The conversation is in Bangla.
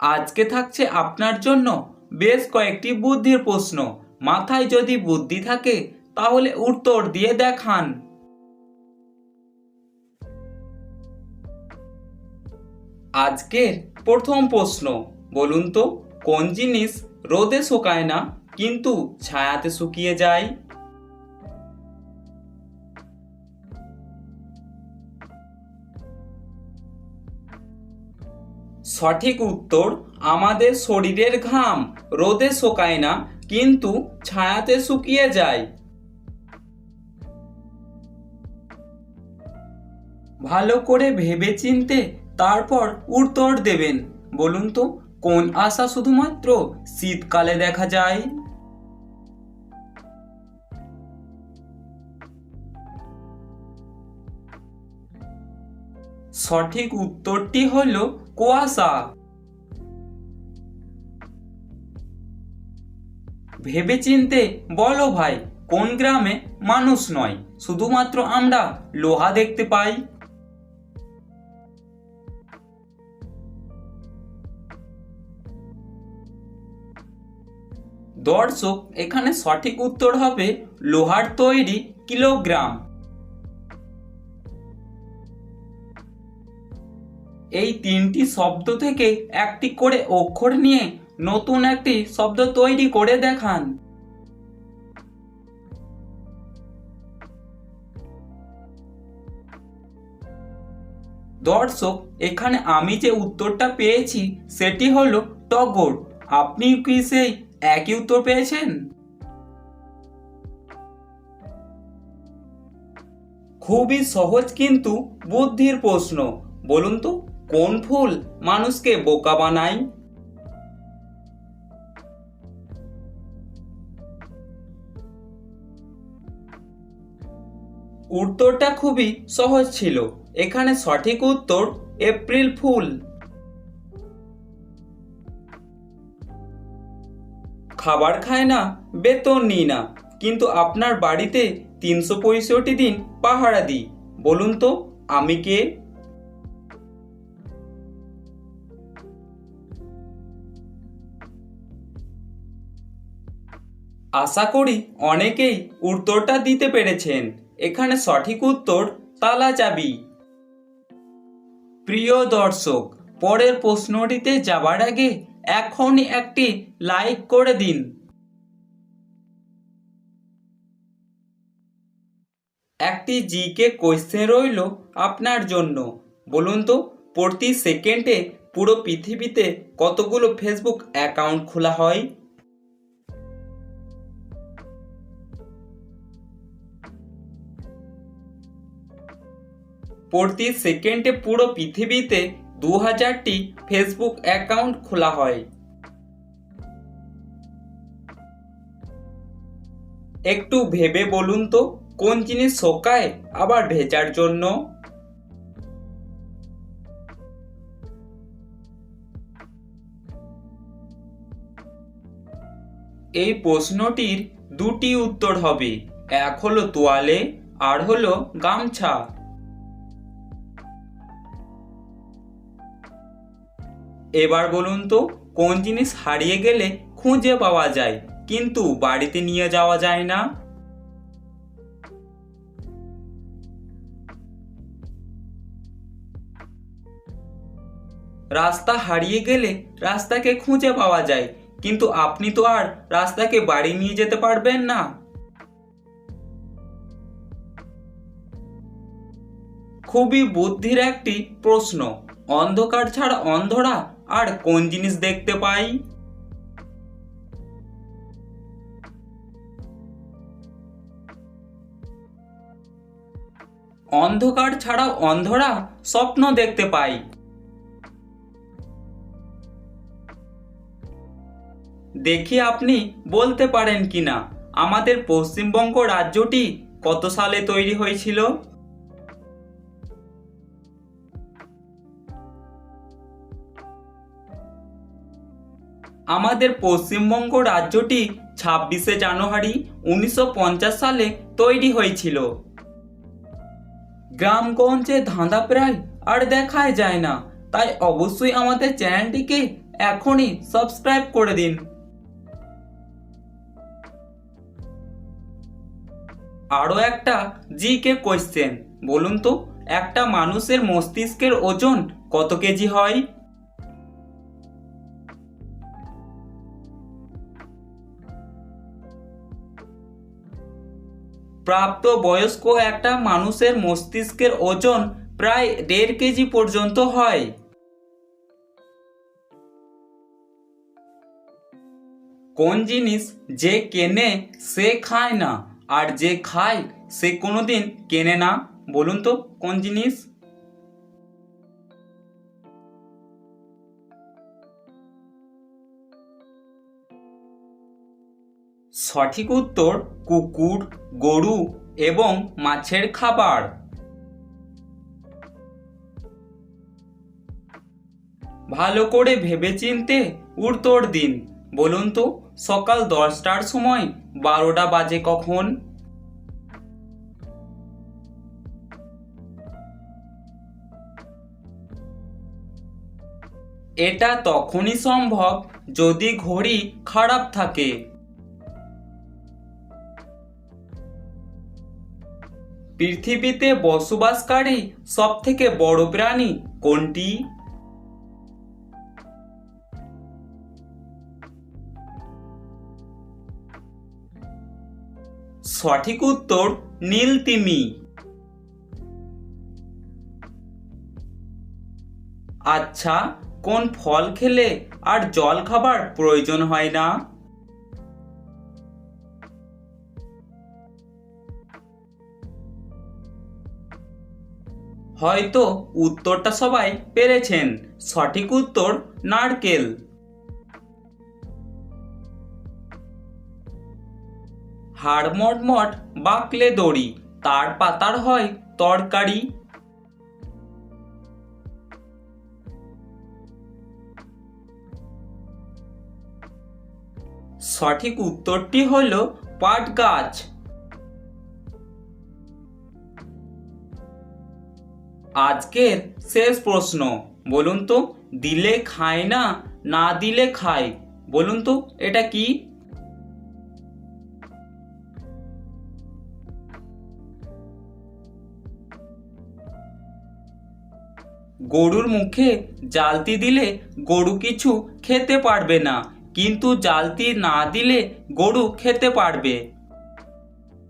আজকে থাকছে আপনার জন্য বেশ কয়েকটি বুদ্ধির প্রশ্ন। মাথায় যদি বুদ্ধি থাকে, তাহলে উত্তর দিয়ে দেখান। আজকের প্রথম প্রশ্ন, বলুন তো, কোন জিনিস রোদে শুকায় না, কিন্তু ছায়াতে শুকিয়ে যায়? সঠিক উত্তর, আমাদের শরীরের ঘাম। রোদে শুকায় না, কিন্তু ছায়াতে শুকিয়ে যায়। ভালো করে ভেবে চিনতে তারপর উত্তর দেবেন। বলুন তো, কোন আশা শুধুমাত্র শীতকালে দেখা যায়? সঠিক উত্তরটি হল কুয়াশা। ভেবে চিনতে বলো ভাই, কোন গ্রামে মানুষ নয়, শুধুমাত্র আমরা লোহা দেখতে পাই। দর্শক, এখানে সঠিক উত্তর হবে লোহার তৈরি কিলোগ্রাম। এই তিনটি শব্দ থেকে একটি করে অক্ষর নিয়ে নতুন একটি শব্দ তৈরি করে দেখান। দর্শক, এখানে আমি যে উত্তরটা পেয়েছি, সেটি হলো টগর। আপনি কি সেই একই উত্তর পেয়েছেন? খুবই সহজ কিন্তু বুদ্ধির প্রশ্ন। বলুন তো। কোন ফুল মানুষকে বোকা বানায়? উত্তরটা খুবই সহজ ছিল। এখানে সঠিক উত্তর এপ্রিল ফুল। খাবার খায় না, বেতন নিই না, কিন্তু আপনার বাড়িতে তিনশো পঁয়ষট্টি দিন পাহারা দিই। বলুন তো, আমি কে? আশা করি অনেকেই উত্তরটা দিতে পেরেছেন। এখানে সঠিক উত্তর তালা চাবি। প্রিয় দর্শক, পরের প্রশ্নটিতে যাবার আগে এখনই একটি লাইক করে দিন। একটি জিকে কোয়েশ্চেন রইল আপনার জন্য। বলুন তো, প্রতি সেকেন্ডে পুরো পৃথিবীতে কতগুলো ফেসবুক অ্যাকাউন্ট খোলা হয়? প্রতি সেকেন্ডে পুরো পৃথিবীতে দু হাজারটি ফেসবুক অ্যাকাউন্ট খোলা হয়। একটু ভেবে বলুন তো, কোন জিনিস শোকায়, আবার ভেজার জন্য? এই প্রশ্নটির দুটি উত্তর হবে, এক হলো তোয়ালে, আর হলো গামছা। এবার বলুন তো, কোন জিনিস হারিয়ে গেলে খুঁজে পাওয়া যায়, কিন্তু বাড়িতে নিয়ে যাওয়া যায় না? রাস্তা হারিয়ে গেলে রাস্তাকে খুঁজে পাওয়া যায়, কিন্তু আপনি তো আর রাস্তাকে বাড়ি নিয়ে যেতে পারবেন না। খুবই বুদ্ধির একটি প্রশ্ন, অন্ধকার ছাড়া অন্ধরা আর কোন জিনিস দেখতে পাই? অন্ধকার ছাড়াও অন্ধরা স্বপ্ন দেখতে পাই। দেখি আপনি বলতে পারেন কিনা, আমাদের পশ্চিমবঙ্গ রাজ্যটি কত সালে তৈরি হয়েছিল? আমাদের পশ্চিমবঙ্গ রাজ্যটি ছাব্বিশে জানুয়ারি উনিশশো পঞ্চাশ সালে তৈরি হয়েছিল। গ্রামগঞ্জে ধাঁধা প্রায় আর দেখাই যায় না, তাই অবশ্যই আমাদের চ্যানেলটিকে এখনই সাবস্ক্রাইব করে দিন। আরও একটা জি কে কোয়েশ্চেন বলুন তো, একটা মানুষের মস্তিষ্কের ওজন কত কেজি হয়? প্রাপ্ত বয়স্ক একটা মানুষের মস্তিষ্কের ওজন প্রায় দেড় কেজি পর্যন্ত হয়। কোন জিনিস যে কেনে সে খায় না, আর যে খায় সে কোনোদিন কেনে না? বলুন তো কোন জিনিস? সঠিক উত্তর কুকুর, গরু এবং মাছের খাবার। ভালো করে ভেবেচিন্তে উত্তর দিন। বলুন তো, সকাল দশটার সময় বারোটা বাজে কখন? এটা তখনই সম্ভব যদি ঘড়ি খারাপ থাকে। পৃথিবীতে বসবাসকারী সব থেকে বড় প্রাণী কোনটি? সঠিক উত্তর, নীল তিমি। আচ্ছা কোন ফল খেলে আর জল খাবার প্রয়োজন হয় না? হয়তো উত্তরটা সবাই পেরেছেন। সঠিক উত্তর নারকেল। হাড় মটমট বাকলে দড়ি, তার পাতার হয় তরকারি। সঠিক উত্তরটি হল পাট গাছ। আজকের শেষ প্রশ্ন, বলুন তো, দিলে খায় না না দিলে খায়? বলুন তো, এটা কি? গরুর মুখে জালতি দিলে গরু কিছু খেতে পারবে না, কিন্তু জালতি না দিলে গরু খেতে পারবে।